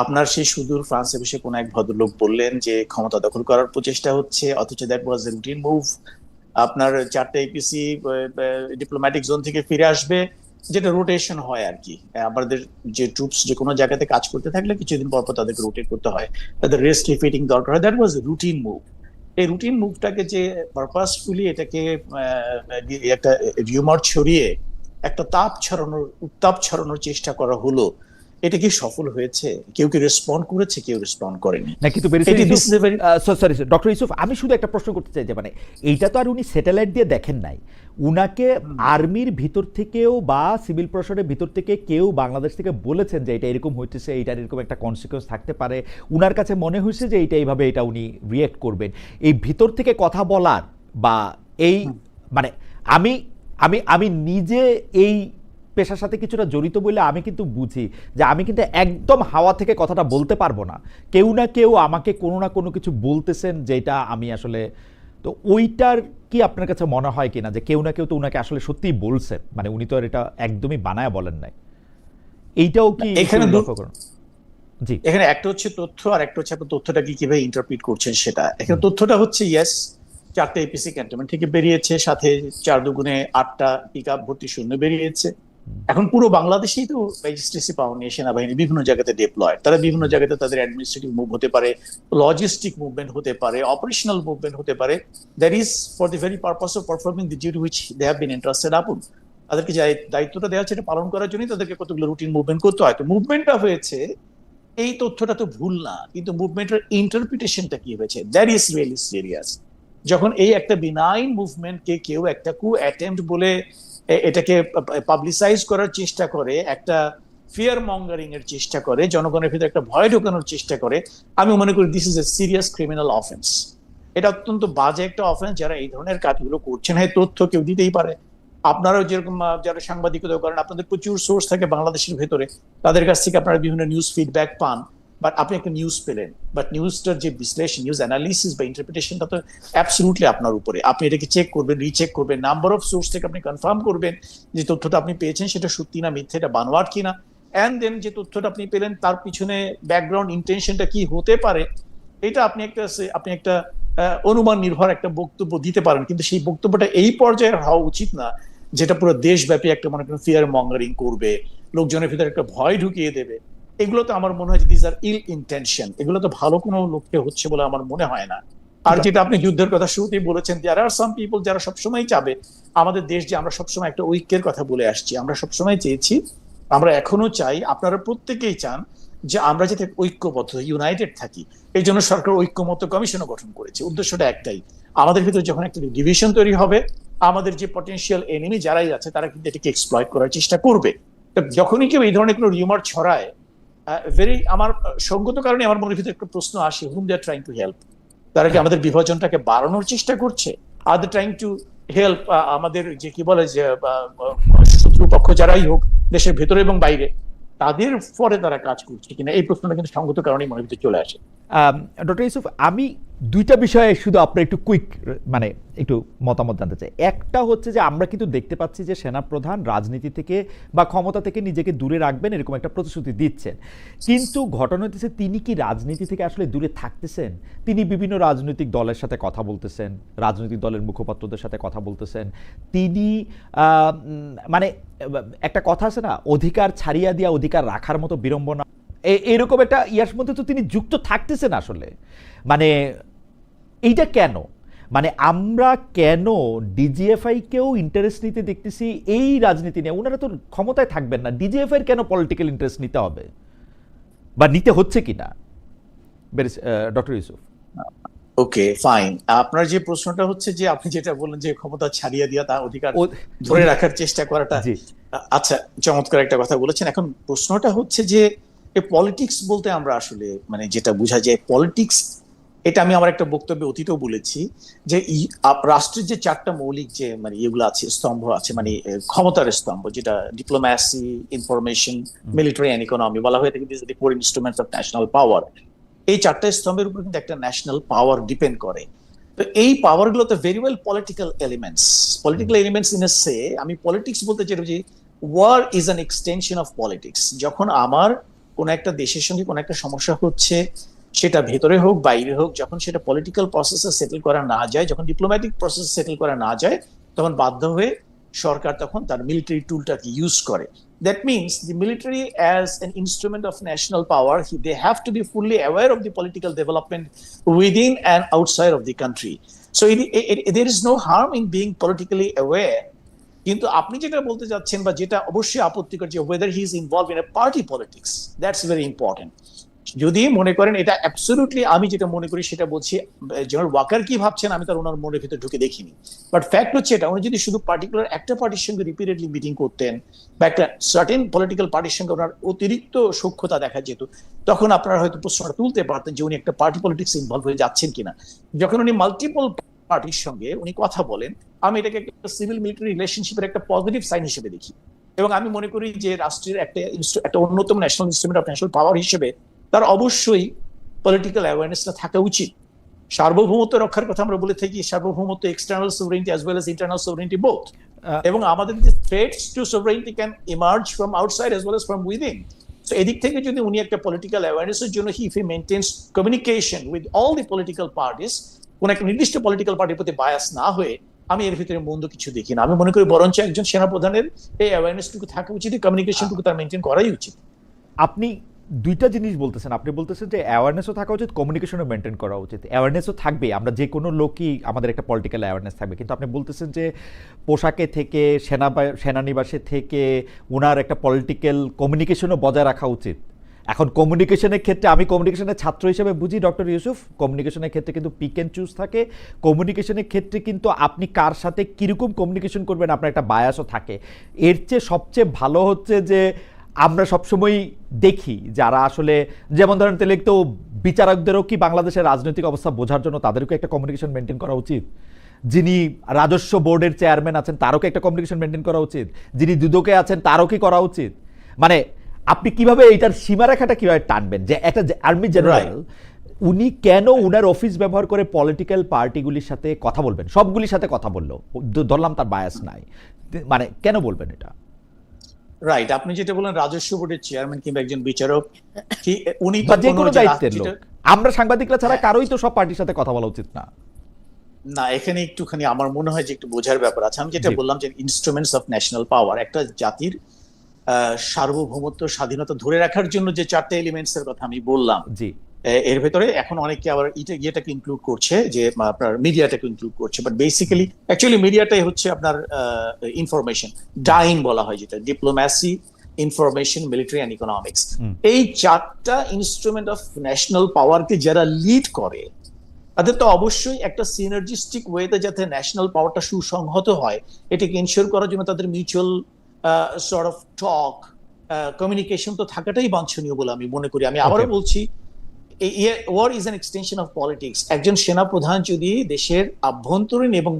আপনার সেই সুদূর ফ্রান্সে বসে কোন এক ভদ্রলোক বললেন যে ক্ষমতা দখল করার প্রচেষ্টা হচ্ছে, অথচ দ্যাট ওয়াজ রুটিন মুভ আপনার চারটে এপিসি ডিপ্লোম্যাটিক জোন থেকে ফিরে আসবে, যেটা রোটেশন হয় আর কি। আমাদের যে ট্রুপস যে কোনো জায়গাতে কাজ করতে থাকলে কিছুদিন পর পর তাদেরকে রোটেট করতে হয়। তাদের রেস্ট রিফিটিং দরকার হয়। দ্যাট ওয়াজ রুটিন মুভ এই রুটিন মুভটাকে যে পারপাসফুলি এটাকে একটা রিউমার ছড়িয়ে একটা তাপ ছড়ানোর, উত্তাপ ছড়ানোর চেষ্টা করা হলো এটা কি সফল হয়েছে? কেউ কি রেসপন্ড করেছে? কেউ রেসপন্ড করেনি। না কিন্তু সরি ডক্টর ইউসুফ। আমি শুধু একটা প্রশ্ন করতে চাই যে মানে এইটা তো আর উনি স্যাটেলাইট দিয়ে দেখেন নাই। উনাকে আর্মির ভিতর থেকেও বা সিভিল প্রশাসনের ভিতর থেকে কেউ বাংলাদেশ থেকে বলেছেন যে এটা এরকম হইতেছে এইটার এরকম একটা কনসিকুয়েন্স থাকতে পারে। উনার কাছে মনে হয়েছে যে এইটা এইভাবে এটা উনি রিয়েক্ট করবেন। এই ভিতর থেকে কথা বলার বা এই মানে আমি আমি আমি নিজে এই পেশার সাথে কিছুটা জড়িত বলে আমি কিন্তু বুঝি যে আমি কিন্তু একদম হাওয়া থেকে কথাটা বলতে পারব না। কেউ না কেউ আমাকে কোনো না কোনো কিছু বলতেছেন যেটা আমি আসলে তো ওইটার কি আপনার কাছে মনে হয় কিনা যে কেউ না কেউ তো উনাকে আসলে সত্যিই বলছেন? মানে উনি তো আর এটা একদমই বানায় বলেন নাই। এইটাও কি এখানে লক্ষ্য করুন। জি। এখানে একটা হচ্ছে তথ্য আর একটা হচ্ছে আপনি তথ্যটাকে কীভাবে ইন্টারপ্রিট করছেন সেটা। এখানে তথ্যটা হচ্ছে ইয়েস চারটে এপিসি ক্যান্টনমেন্ট থেকে বেরিয়েছে সাথে চার দুগুণে আটটা পিক আপ ভর্তি শূন্য বেরিয়েছে। এখন পুরো বাংলাদেশেই তো ম্যাজিস্ট্রেসি পাওয়া নিয়ে সেনাবাহিনী, বিভিন্ন জায়গাতে ডিপ্লয় তারা বিভিন্ন জায়গাতে তাদের অ্যাডমিনিস্ট্রেটিভ মুভ হতে পারে লজিস্টিক মুভমেন্ট হতে পারে অপারেশনাল মুভমেন্ট হতে পারে। That is for the very purpose of performing the duty which they have been interested upon তাদেরকে যে দায়িত্বটা দেওয়া এটা পালন করার জন্যই তাদেরকে কতগুলো রুটিন মুভমেন্ট করতে হয়। তো মুভমেন্টটা হয়েছে, এই তথ্যটা তো ভুল না, কিন্তু মুভমেন্টের ইন্টারপ্রিটেশনটা কি হয়েছে? দ্যাট ইজ রিয়েলি সিরিয়াস যখন এই একটা বিনাইন মুভমেন্টকে কেউ একটা কু অ্যাটেম্প বলে এটাকে পাবলিসাইজ করার চেষ্টা করে, একটা ফিয়ার মঙ্গারিং এর চেষ্টা করে, জনগণের ভিতরে একটা ভয় ঢোকানোর চেষ্টা করে। আমি মনে করি this is a serious criminal offence এটা অত্যন্ত বাজে একটা অফেন্স যারা এই ধরনের কাজগুলো করছেন। হ্যাঁ তথ্য কেউ দিতেই পারে। আপনারাও যেরকম যারা সাংবাদিকতা করেন, আপনাদের প্রচুর সোর্স থাকে বাংলাদেশের ভেতরে। তাদের কাছ থেকে আপনারা বিভিন্ন নিউজ ফিডব্যাক পান। বাট আপনি একটা নিউজ পেলেন। বাট নিউজটার যে বিশ্লেষণ নিউজ অ্যানালিসিস বা ইন্টারপ্রিটেশনটা তো অ্যাবসলুটলি আপনার উপরে। আপনি এটাকে চেক করবেন রিচেক করবেন নাম্বার অফ সোর্স থেকে আপনি কনফার্ম করবেন যে তথ্যটা আপনি পেয়েছেন, সেটা সত্যি না মিথ্যে, এটা বানোয়াট কিনা। অ্যান্ড দেন যে তথ্যটা আপনি পেলেন, তার পিছনে ব্যাকগ্রাউন্ড ইন্টেনশনটা কি হতে পারে, এটা আপনি একটা আপনি একটা অনুমান নির্ভর একটা বক্তব্য দিতে পারেন। কিন্তু সেই বক্তব্যটা এই পর্যায়ে হওয়া উচিত না, যেটা পুরো দেশব্যাপী একটা মনে করেন ফিয়ার মঙ্গারিং করবে, লোকজনের ভিতরে একটা ভয় ঢুকিয়ে দেবে। এগুলো তো আমার মনে হয় দিস আর ইল ইন্টেনশন এগুলো তো ভালো কোনো লক্ষ্যে হচ্ছে বলে আমার মনে হয় না। আর যেটা আপনি যুদ্ধের কথা শুরুতেই বলেছেন দেয়ার আর সাম পিপল যারা সবসময় চাবে, আমাদের দেশ যে আমরা সবসময় একটা ঐক্যের কথা বলে আসছি, আমরা সবসময় চেয়েছি, আমরা এখনও চাই, আপনারা প্রত্যেকেই চান যে আমরা যাতে ঐক্যবদ্ধ ইউনাইটেড থাকি। এই জন্য সরকার ঐক্যমত কমিশনও গঠন করেছে। উদ্দেশ্যটা একটাই। আমাদের ভিতরে যখন একটা ডিভিশন তৈরি হবে, আমাদের যে পটেনশিয়াল এনিমি যারাই আছে, তারা কিন্তু এটাকে এক্সপ্লয়েট করার চেষ্টা করবে। যখনই কেউ এই ধরনের কোনো রিউমার ছড়ায় ভেরি আমার সঙ্গত কারণে আমার মনের ভিতরে একটা প্রশ্ন আসে হুম they are trying to help তারা কি আমাদের বিভাজনটাকে বাড়ানোর চেষ্টা করছে? আর দে ট্রাইং টু হেল্প আমাদের যে কি বলে যে শত্রুপক্ষ যারাই হোক, দেশের ভেতরে এবং বাইরে, তাদের পরে তারা কাজ করছে কিনা? এই প্রশ্নটা কিন্তু সঙ্গত কারণে মনের ভিতরে চলে আসে। ডক্টর ইউসুফ, আমি দুইটা বিষয়ে শুধু আপনার একটু কুইক মানে একটু মতামত জানতে চাই। একটা হচ্ছে যে আমরা কিন্তু দেখতে পাচ্ছি যে সেনাপ্রধান রাজনীতি থেকে বা ক্ষমতা থেকে নিজেকে দূরে রাখবেন এরকম একটা প্রতিশ্রুতি দিচ্ছেন। কিন্তু ঘটনা হচ্ছে তিনি কি রাজনীতি থেকে আসলে দূরে থাকতেছেন? তিনি বিভিন্ন রাজনৈতিক দলের সাথে কথা বলতেছেন, রাজনৈতিক দলের মুখপাত্রদের সাথে কথা বলতেছেন। তিনি মানে একটা কথা আছে না, অধিকার ছাড়িয়া দিয়া অধিকার রাখার মতো বিড়ম্বনা এরকম একটা ইয়ার মধ্যে তো তিনি যুক্ত থাকতেছেন আসলে। মানে এইটা কেন? মানে আমরা কেন ডিজিএফআই কেও ইন্টারেস্ট নিতে দেখতেছি এই রাজনীতি নিয়ে? ওনারা তো ক্ষমতায় থাকবেন না। ডিজিএফআই এর কেন পলিটিক্যাল ইন্টারেস্ট নিতে হবে? বা নিতে হচ্ছে কিনা ডক্টর ইউসুফ। ওকে ফাইন আপনার যে প্রশ্নটা হচ্ছে যে আপনি যেটা বললেন যে ক্ষমতা ছাড়িয়ে দিয়া তা অধিকার ধরে রাখার চেষ্টা করাটা। আচ্ছা চমৎকার একটা কথা বলেছেন। এখন প্রশ্নটা হচ্ছে যে পলিটিক্স বলতে আমরা আসলে মানে যেটা বোঝা যায় পলিটিক্স এটা আমি আমার একটা বক্তব্যে অতীতেও বলেছি যে রাষ্ট্রের যে চারটা মৌলিক যে মানে ইয়েগুলো আছে স্তম্ভ আছে মানে ক্ষমতার স্তম্ভ যেটা diplomacy information military and economy বলা হয়ে থাকে this four instruments of national power এই চারটা স্তম্ভের উপর কিন্তু একটা ন্যাশনাল পাওয়ার ডিপেন্ড করে। তো এই পাওয়ারগুলো তো very well political elements political elements in a say আমি পলিটিক্স বলতে চাই যে war is an extension of politics যখন আমার কোন একটা দেশের সঙ্গে কোন একটা সমস্যা হচ্ছে, সেটা ভেতরে হোক, বাইরে হোক, যখন সেটা পলিটিক্যাল প্রসেসে সেটেল করা না যায়, যখন ডিপ্লোম্যাটিক প্রসেস সেটেল করা না যায়, তখন বাধ্য হয়ে সরকার তখন তার মিলিটারি টুলটাকে ইউজ করে। That means the military as an instrument of national power they have to be fully aware of the political development within and outside of the country so there is no harm in being politically aware কিন্তু আপনি যেটা বলতে চাচ্ছেন বা যেটা অবশ্যই আপত্তিকর যে whether he is involve in a party politics that's very important যদি মনে করেন এটা অ্যাবসলিউটলি আমি যেটা মনে করি সেটা বলছি জেনারেল ওয়াকার কি ভাবছেন আমি তার ওনার মনের ভিতরে ঢুকে দেখিনি। বাট ফ্যাক্ট হচ্ছে এটা, উনি যদি শুধু পার্টিকুলার একটা পার্টির সঙ্গে রিপিটেডলি মিটিং করতেন বা একটা সার্টেন পলিটিক্যাল পার্টির সঙ্গে ওনার অতিরিক্ত সক্ষতা দেখা যেত, তখন আপনারা হয়তো প্রশ্নটা তুলতে পারতেন যে উনি একটা পার্টি পলিটিক্স ইনভলভ হয়ে যাচ্ছেন কিনা। যখন উনি মাল্টিপল পার্টির সঙ্গে উনি কথা বলেন আমি এটাকে একটা সিভিল মিলিটারি রিলেশনশিপের একটা পজিটিভ সাইন হিসেবে দেখি। এবং আমি মনে করি যে রাষ্ট্রের একটা একটা অন্যতম national instrument of national power হিসেবে তার অবশ্যই পলিটিক্যাল অ্যাওয়ারনেসটা থাকা উচিত। সার্বভৌমত্ব রক্ষার কথা আমরা বলে থাকি সার্বভৌমত্ব external sovereignty as well as internal sovereignty both এবং আমাদের যে threats to sovereignty can emerge from outside as well as from within so এদিক থেকে যদি উনি একটা পলিটিক্যাল অ্যাওয়ারনেসের জন্য he if he maintains communication with all the political parties কোন একটা নির্দিষ্ট পলিটিক্যাল পার্টির প্রতি বায়াস না হয়ে আমি এর ভিতরে মন্দ কিছু দেখি না। আমি মনে করি বরঞ্চ একজন সেনাপ্রধানের এই অ্যাওয়ারনেসটুকু থাকা উচিত কমিউনিকেশনটুকু তার মেনটেন করাই উচিত। আপনি দুইটা জিনিস বলতেছেন। আপনি বলতেছেন যে অ্যাওয়ারনেসও থাকা উচিত কমিউনিকেশনও মেনটেন করা উচিত। অ্যাওয়ারনেসও থাকবে। আমরা যে কোনো লোকই আমাদের একটা পলিটিক্যাল অ্যাওয়ারনেস থাকবে। কিন্তু আপনি বলতেছেন যে পোশাকে থেকে সেনা সেনানিবাসে থেকে ওনার একটা পলিটিক্যাল কমিউনিকেশনও বজায় রাখা উচিত। এখন কমিউনিকেশনের ক্ষেত্রে আমি কমিউনিকেশনের ছাত্র হিসেবে বুঝি ডক্টর ইউসুফ কমিউনিকেশনের ক্ষেত্রে কিন্তু পিক অ্যান্ড চুজ থাকে। কমিউনিকেশনের ক্ষেত্রে কিন্তু আপনি কার সাথে কীরকম কমিউনিকেশন করবেন আপনার একটা বায়াসও থাকে। এর চেয়ে সবচেয়ে ভালো হচ্ছে যে আমরা সবসময় দেখি যারা আসলে, যেমন ধরেন তাহলে তো বিচারকদেরও কি বাংলাদেশের রাজনৈতিক অবস্থা বোঝার জন্য তাদেরকে একটা কমিউনিকেশন মেনটেন করা উচিত? যিনি রাজস্ব বোর্ডের চেয়ারম্যান আছেন, তারও কি একটা কমিউনিকেশন মেনটেন করা উচিত? যিনি দুদকে আছেন, তারও কি করা উচিত? মানে আপনি কীভাবে এইটার সীমারেখাটা কীভাবে টানবেন? যে একটা আর্মি জেনারেল উনি কেন উনার অফিস ব্যবহার করে পলিটিক্যাল পার্টিগুলির সাথে কথা বলবেন? সবগুলির সাথে কথা বলল। ধরলাম তার বায়াস নাই। মানে কেন বলবেন এটা? রাইট আপনি যেটা বলেন রাজস্ব বোর্ডের চেয়ারম্যান কিংবা একজন বিচারক উনি যে কোনো দায়িত্বের লোক। আমরা সাংবাদিকরা ছাড়া কারোই তো সব পার্টির সাথে কথা বলা উচিত না। না এখানে একটুখানি আমার মনে হয় যে একটু বোঝার ব্যাপার আছে। আমি যেটা বললাম যে ইনস্ট্রুমেন্টস অফ ন্যাশনাল পাওয়ার একটা জাতির সার্বভৌমত্ব স্বাধীনতা ধরে রাখার জন্য যে চারটে এলিমেন্টস এর কথা আমি বললাম জি। এর ভেতরে এখন অনেকে আবার ইটা ইয়েটাকে ইনক্লুড করছে যে আপনার মিডিয়াটাকে ইনক্লুড করছে। বাট বেসিক্যালি অ্যাকচুয়ালি মিডিয়াটাই হচ্ছে আপনার ইনফরমেশন ডাইন বলা হয় যেটা diplomacy information military and economics এই চারটা ইনস্ট্রুমেন্ট অফ ন্যাশনাল পাওয়ারকে যারা লিড করে তাদের তো অবশ্যই একটা সিনার্জিস্টিক ওয়েতে যাতে ন্যাশনাল পাওয়ারটা সুসংহত হয় এটাকে ইনশিওর করার জন্য তাদের mutual sort of talk communication তো থাকাটাই বাঞ্ছনীয় বলে আমি মনে করি আমি আবারও বলছি war is an extension of politics একজন সেনাপ্রধান যদি দেশের আভ্যন্তরীণ এবং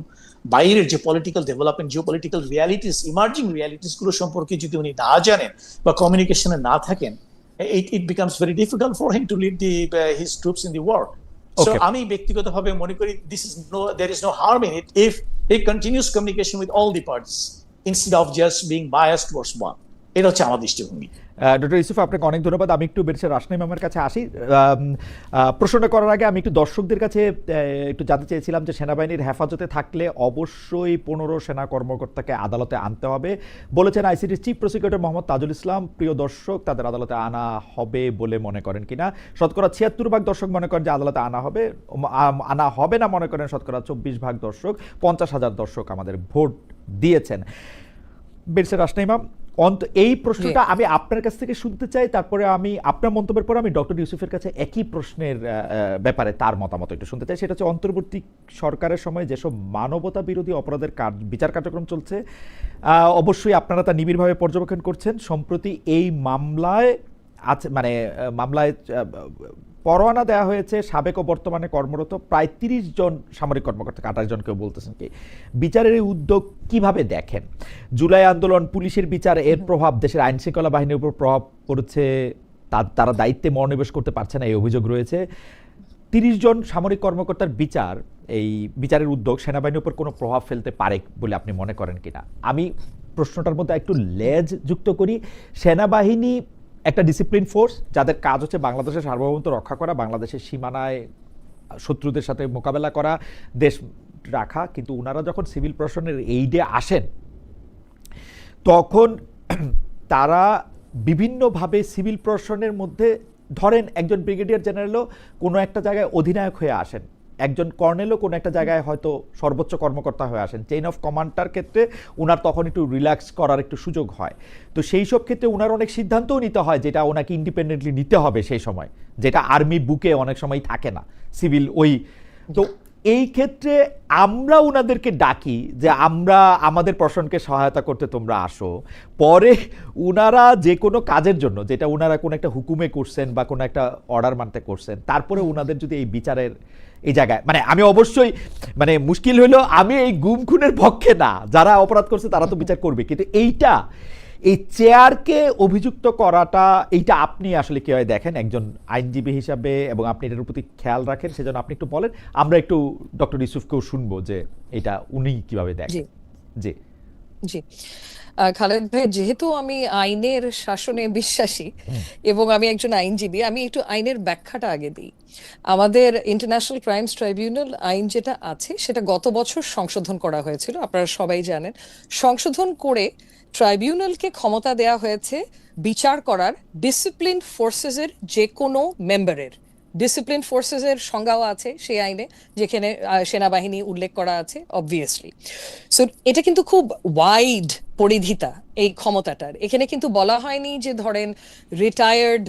বাইরের যে political development geo political realities emerging রিয়ালিটিসগুলো সম্পর্কে যদি উনি না জানেন বা কমিউনিকেশনে না থাকেন becomes very difficult for him to lead the uh, his troops in the war. So Okay. আমি ব্যক্তিগতভাবে মনে করি this is no there is no harm in it if he continues communication with all the parties instead of just being biased towards one. এটা হচ্ছে আমার দৃষ্টিভঙ্গি। Doctor Yusuf, আপনাকে অনেক ধন্যবাদ। আমি একটু বেরসে রাসনাই ম্যামের কাছে আসি। প্রশ্নটা করার আগে আমি একটু দর্শকদের কাছে একটু জানতে চেয়েছিলাম যে সেনাবাহিনীর হেফাজতে থাকলে অবশ্যই পনেরো সেনা কর্মকর্তাকে আদালতে আনতে হবে। বলেছেন আইসিটির চিফ প্রসিকিউটর মোহাম্মদ তাজুল ইসলাম, প্রিয় দর্শক, তাদের আদালতে আনা হবে বলে মনে করেন কিনা? শতকরা ছিয়াত্তর ভাগ দর্শক মনে করেন যে আদালতে আনা হবে আনা হবে না মনে করেন শতকরা চব্বিশ ভাগ দর্শক। পঞ্চাশ হাজার দর্শক আমাদের ভোট দিয়েছেন। বেরসে রাসনাইমা অন্ত এই প্রশ্নটা আমি আপনার কাছ থেকে শুনতে চাই তারপরে আমি আপনার মন্তব্যের পর আমি ডক্টর ইউসুফের কাছে একই প্রশ্নের ব্যাপারে তার মতামত একটু শুনতে চাই। সেটা হচ্ছে অন্তর্বর্তী সরকারের সময় যেসব মানবতা বিরোধী অপরাধের কার- বিচার কার্যক্রম চলছে আহ, অবশ্যই আপনারা তা নিবিড়ভাবে পর্যবেক্ষণ করছেন। সম্প্রতি এই মামলায় আছে মানে মামলায় পরোয়ানা দেওয়া হয়েছে সাবেক ও বর্তমানে কর্মরত প্রায় তিরিশ জন সামরিক কর্মকর্তা আঠাশ জন কেউ বলতেছেন কি বিচারের এই উদ্যোগ কীভাবে দেখেন? জুলাই আন্দোলন পুলিশের বিচার এর প্রভাব দেশের আইন শৃঙ্খলা বাহিনীর উপর প্রভাব পড়েছে তারা দায়িত্বে মনোনিবেশ করতে পারছে না এই অভিযোগ রয়েছে। তিরিশ জন সামরিক কর্মকর্তার বিচার এই বিচারের উদ্যোগ সেনাবাহিনীর উপর কোনো প্রভাব ফেলতে পারে বলে আপনি মনে করেন কিনা? আমি প্রশ্নটার মধ্যে একটু লেজ যুক্ত করি সেনাবাহিনী একটা ডিসিপ্লিন ফোর্স যাদের কাজ হচ্ছে বাংলাদেশের সার্বভৌমত্ব রক্ষা করা, বাংলাদেশের সীমানায় শত্রুদের সাথে মোকাবেলা করা, দেশ রাখা। কিন্তু ওনারা যখন সিভিল প্রশাসনের এইডে আসেন, তখন তারা বিভিন্নভাবে সিভিল প্রশাসনের মধ্যে ধরেন একজন ব্রিগেডিয়ার জেনারেলও কোনো একটা জায়গায় অধিনায়ক হয়ে আসেন। একজন কর্নেলও কোনো একটা জায়গায় হয়তো সর্বোচ্চ কর্মকর্তা হয়ে আসেন। চেইন অফ কমান্ডার ক্ষেত্রে ওনার তখন একটু রিল্যাক্স করার একটু সুযোগ হয়। তো সেই সব ক্ষেত্রে ওনার অনেক সিদ্ধান্তও নিতে হয় যেটা ওনাকে ইন্ডিপেন্ডেন্টলি নিতে হবে সেই সময়, যেটা আর্মি বুকে অনেক সময় থাকে না সিভিল ওই। তো এই ক্ষেত্রে আমরা ওনাদেরকে ডাকি যে আমরা আমাদের প্রশাসনকে সহায়তা করতে তোমরা আসো। পরে ওনারা যে কোনো কাজের জন্য, যেটা ওনারা কোনো একটা হুকুমে করছেন বা কোনো একটা অর্ডার মানতে করছেন, তারপরে ওনাদের যদি এই বিচারের এই জায়গায়। মানে আমি অবশ্যই মানে মুশকিল হলো আমি এই গুম খুনের পক্ষে না। যারা অপরাধ করছে তারা তো বিচার করবে। কিন্তু এইটা এই চেয়ারকে অভিযুক্ত করাটা এইটা আপনি আসলে কীভাবে দেখেন? একজন আইনজীবী হিসাবে এবং আপনি এটার প্রতি খেয়াল রাখেন? সেজন্য আপনি একটু বলেন। আমরা একটু ডক্টর ইউসুফকেও শুনব যে এটা উনি কীভাবে দেখেন। জি। জি। খালেদ ভাই যেহেতু আমি আইনের শাসনে বিশ্বাসী এবং আমি একজন আইনজীবী আমি একটু আইনের ব্যাখ্যাটা আগে দিই। আমাদের ইন্টারন্যাশনাল ক্রাইমস ট্রাইব্যুনাল আইন যেটা আছে সেটা গত বছর সংশোধন করা হয়েছিল আপনারা সবাই জানেন। সংশোধন করে ট্রাইব্যুনালকে ক্ষমতা দেয়া হয়েছে বিচার করার ডিসিপ্লিন ফোর্সেসের যে কোনো মেম্বারের ডিসিপ্লিন ফোর্সেসের সংজ্ঞাও আছে সেই আইনে যেখানে সেনাবাহিনী উল্লেখ করা আছে অবভিয়াসলি সো এটা কিন্তু খুব ওয়াইড পরিধিতা, এই ক্ষমতাটার। এখানে কিন্তু বলা হয়নি যে, ধরেন রিটায়ার্ড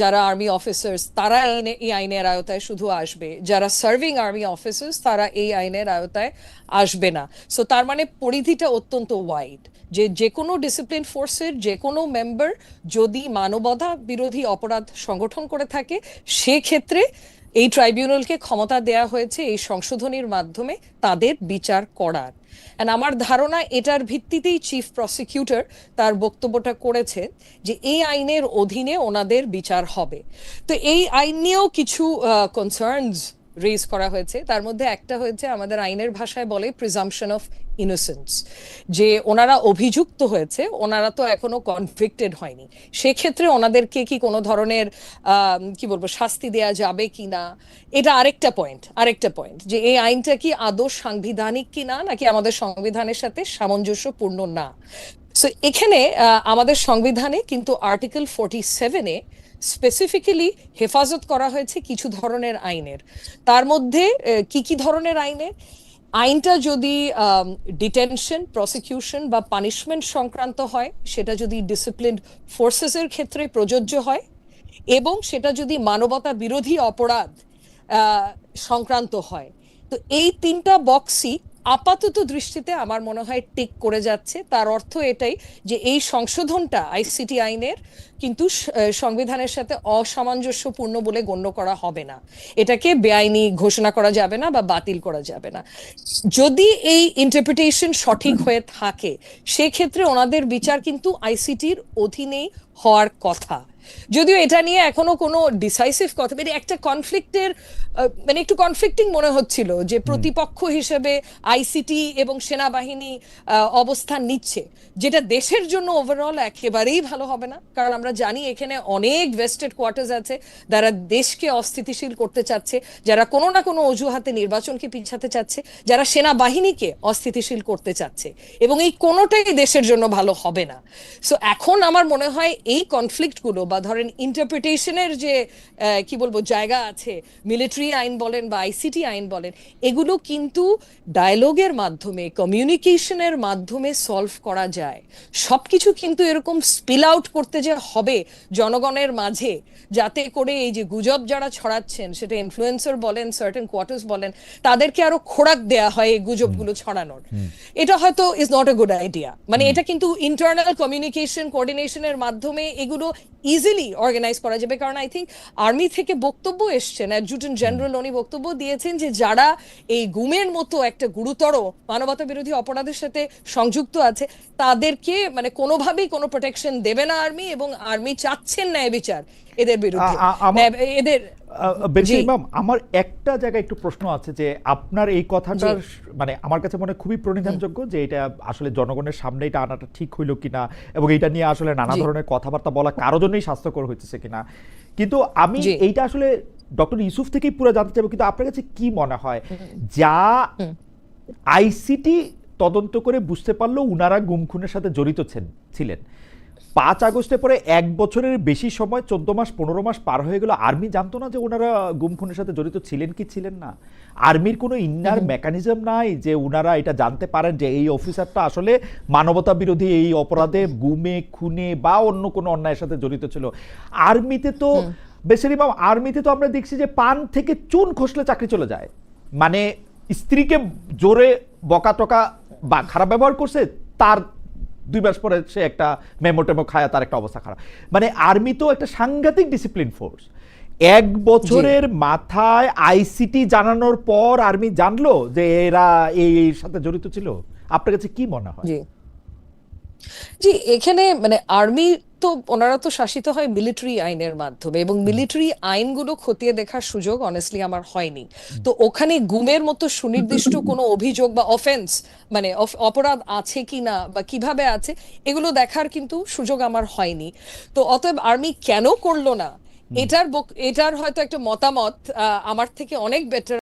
যারা আর্মি অফিসার্স তারা এই আইনের আওতায় শুধু আসবে। যারা সার্ভিং আর্মি অফিসার্স তারা এই আইনের আওতায় আসবে না। সো তার মানে পরিধিটা অত্যন্ত ওয়াইড যে যে কোনো ডিসিপ্লিন ফোর্সের যে কোনো মেম্বার যদি মানবতা বিরোধী অপরাধ সংগঠন করে থাকে, সেক্ষেত্রে এই ট্রাইব্যুনালকে ক্ষমতা দেয়া হয়েছে এই সংশোধনীর মাধ্যমে তাদের বিচার করার। অ্যান্ড আমার ধারণা এটার ভিত্তিতেই চিফ প্রসিকিউটর তার বক্তব্যটা করেছে যে এই আইনের অধীনে ওনাদের বিচার হবে। তো এই আইন নিয়েও কিছু কনসার্নস রেজ করা হয়েছে। তার মধ্যে একটা হয়েছে, আমাদের আইনের ভাষায় বলে প্রিজাম্পশন অফ ইনোসেন্স যে ওনারা অভিযুক্ত হয়েছে, ওনারা তো এখনও কনভিক্টেড হয়নি। সেক্ষেত্রে ওনাদেরকে কি কোনো ধরনের কি বলব, শাস্তি দেয়া যাবে কি না? এটা আরেকটা পয়েন্ট আরেকটা পয়েন্ট যে এই আইনটা কি আদৌ সাংবিধানিক কি না, নাকি আমাদের সংবিধানের সাথে সামঞ্জস্যপূর্ণ না? সো এখানে আমাদের সংবিধানে কিন্তু আর্টিকেল ফোর্টি সেভেনে স্পেসিফিক্যালি হেফাজত করা হয়েছে কিছু ধরনের আইনের। তার মধ্যে কি কি ধরনের আইনের? আইনটা যদি ডিটেনশন প্রসিকিউশন বা পানিশমেন্ট সংক্রান্ত হয়, সেটা যদি ডিসিপ্লিন ফোর্সেসের ক্ষেত্রে প্রযোজ্য হয়, এবং সেটা যদি মানবতা বিরোধী অপরাধ সংক্রান্ত হয়। তো এই তিনটা বক্সই আপাতত দৃষ্টিতে আমার মনে হয় টিক করে যাচ্ছে। তার অর্থ এটাই যে এই সংশোধনটা আইসিটি আইনের কিন্তু সংবিধানের সাথে অসামঞ্জস্যপূর্ণ বলে গণ্য করা হবে না। এটাকে বেআইনি ঘোষণা করা যাবে না বা বাতিল করা যাবে না। যদি এই ইন্টারপ্রিটেশন সঠিক হয়ে থাকে, সেক্ষেত্রে ওনাদের বিচার কিন্তু আইসিটির অধীনেই হওয়ার কথা। যদিও এটা নিয়ে এখনও কোনো ডিসাইসিভ কথা মানে একটা কনফ্লিক্টের মানে একটু কনফ্লিক্টিং মনে হচ্ছিল যে প্রতিপক্ষ হিসেবে আইসিটি এবং সেনাবাহিনী অবস্থান নিচ্ছে। যেটা দেশের জন্য ওভারঅল একেবারেই ভালো হবে না কারণ আমরা জানি এখানে অনেক ভেস্টেড কোয়ার্টার্স আছে যারা দেশকে অস্থিতিশীল করতে চাচ্ছে যারা কোনো না কোনো অজুহাতে নির্বাচনকে পিছাতে চাচ্ছে যারা সেনাবাহিনীকে অস্থিতিশীল করতে চাচ্ছে। এবং এই কোনোটাই দেশের জন্য ভালো হবে না। সো এখন আমার মনে হয় এই কনফ্লিক্টগুলো বা ধরেন ইন্টারপ্রিটেশনের যে কি বলব জায়গা আছে মিলিটারি আইন বলেন বা আইসিটি আইন বলেন এগুলো কিন্তু ডায়লগের মাধ্যমে কমিউনিকেশনের মাধ্যমে সলভ করা যায়। সবকিছু কিন্তু এরকম স্পিল আউট করতে যে হবে জনগণের মাঝে যাতে করে এই যে গুজব যারা ছড়াচ্ছেন সেটা ইনফ্লুয়েন্সার বলেন সার্টেন কোয়ার্টার্স বলেন তাদেরকে আরও খোরাক দেয়া হয় এই গুজবগুলো ছড়ানোর। এটা হয়তো is not a good idea মানে এটা কিন্তু ইন্টারনাল কমিউনিকেশন কোঅর্ডিনেশনের মাধ্যমে এগুলো ইজিলি অর্গানাইজ করা যাবে। কারণ আই থিঙ্ক আর্মি থেকে বক্তব্য এসছেন অ্যাডজুটেন্ট জেনারেল উনি বক্তব্য দিয়েছেন যে যারা এই গুমের মতো একটা গুরুতর মানবতা বিরোধী অপরাধের সাথে সংযুক্ত আছে তাদেরকে মানে কোনোভাবেই কোনো প্রোটেকশন দেবে না আর্মি এবং আর্মি চাচ্ছেন না এ বিচার। এদের বিরুদ্ধে। ন্যায়- এদের আমার একটা জায়গায় একটু প্রশ্ন আছে যে আপনার এই কথাটার মানে আমার কাছে মনে খুবই প্রণিধানযোগ্য যে এটা আসলে জনগণের সামনে এটা আনাটা ঠিক হইল কিনা এবং এটা নিয়ে আসলে নানা। ধরনের কথাবার্তা বলা কারও জন্যই স্বাস্থ্যকর হইতেছে কিনা। কিন্তু আমি। এইটা আসলে ডক্টর ইউসুফ থেকেই পুরো জানতে চাইব কিন্তু আপনার কাছে কি মনে হয়? যা। আইসিটি তদন্ত করে বুঝতে পারল উনারা গুম খুনের সাথে জড়িত ছিলেন। পাঁচ আগস্টে পরে এক বছরের বেশি সময় চোদ্দ মাস পনেরো মাস পার হয়ে গেল। আর্মি জানতো না যে ওনারা গুম খুনের সাথে জড়িত ছিলেন কি ছিলেন না? আর্মির কোনো ইন্নার মেকানিজম নাই যে ওনারা এটা জানতে পারেন যে এই অফিসারটা আসলে মানবতা বিরোধী এই অপরাধে গুমে খুনে বা অন্য কোনো অন্যায়ের সাথে জড়িত ছিল। আর্মিতে তো বেশির ইমাম আর্মিতে তো আমরা দেখছি যে পান থেকে চুন খসলে চাকরি চলে যায়। মানে স্ত্রীকে জোরে বকা টকা বা খারাপ ব্যবহার করছে তার দুই মাস পরে সে একটা মেমো টেমো খায় তার একটা অবস্থা খারাপ। মানে আর্মি তো একটা সাংঘাতিক ডিসিপ্লিন ফোর্স এক বছরের মাথায় আইসিটি জানানোর পর আর্মি জানলো যে এরা এই এর সাথে জড়িত ছিল। আপনার কাছে কি মনে হয়? জি। জি এখানে মানে আর্মি তো ওনারা তো শাসিত হয় মিলিটারি আইনের মাধ্যমে এবং মিলিটারি আইনগুলো খতিয়ে দেখার সুযোগ অনেস্টলি আমার হয়নি। তো ওখানে গুমের মতো সুনির্দিষ্ট কোনো অভিযোগ বা অফেন্স মানে অপরাধ আছে কি না বা কীভাবে আছে এগুলো দেখার কিন্তু সুযোগ আমার হয়নি। তো অতএব আর্মি কেন করল না? এটার বক- এটার হয়তো একটা মতামত আমার থেকে অনেক বেটার